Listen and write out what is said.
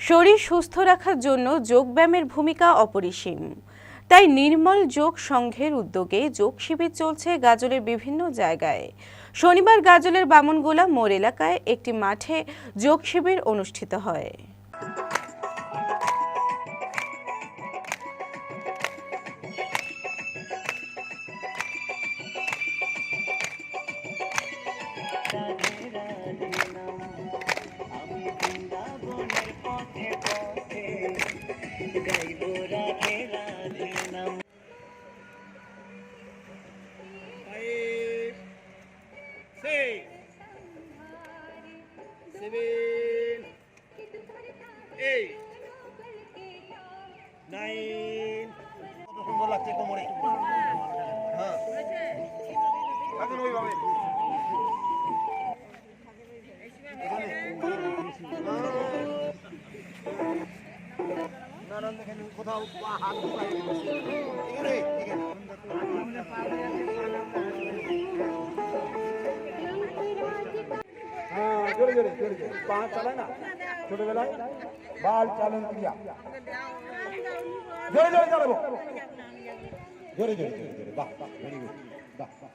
শরীর সুস্থ রাখার জন্য যোগব্যায়ামের ভূমিকা অপরিসীম। তাই নির্মল যোগ সংঘের উদ্যোগে যোগ শিবির চলছে গাজলের বিভিন্ন জায়গায়। শনিবার গাজলের বামনগোলা মোড় এলাকায় একটি মাঠে যোগ শিবির অনুষ্ঠিত হয়। Eight, nine. কত সুন্দর লাগছে কোমরে হ্যাঁ। এখন ওইভাবে নারায়ণ দেখেন কোথাও হাত জোরে জোরে জোরে জোরে। পা চালায় না? ছোটবেলায়? বাল চালন ক্রিয়া। জোরে জোরে চালাবো। জোরে জোরে বাহ বাহ বাহ বাহ।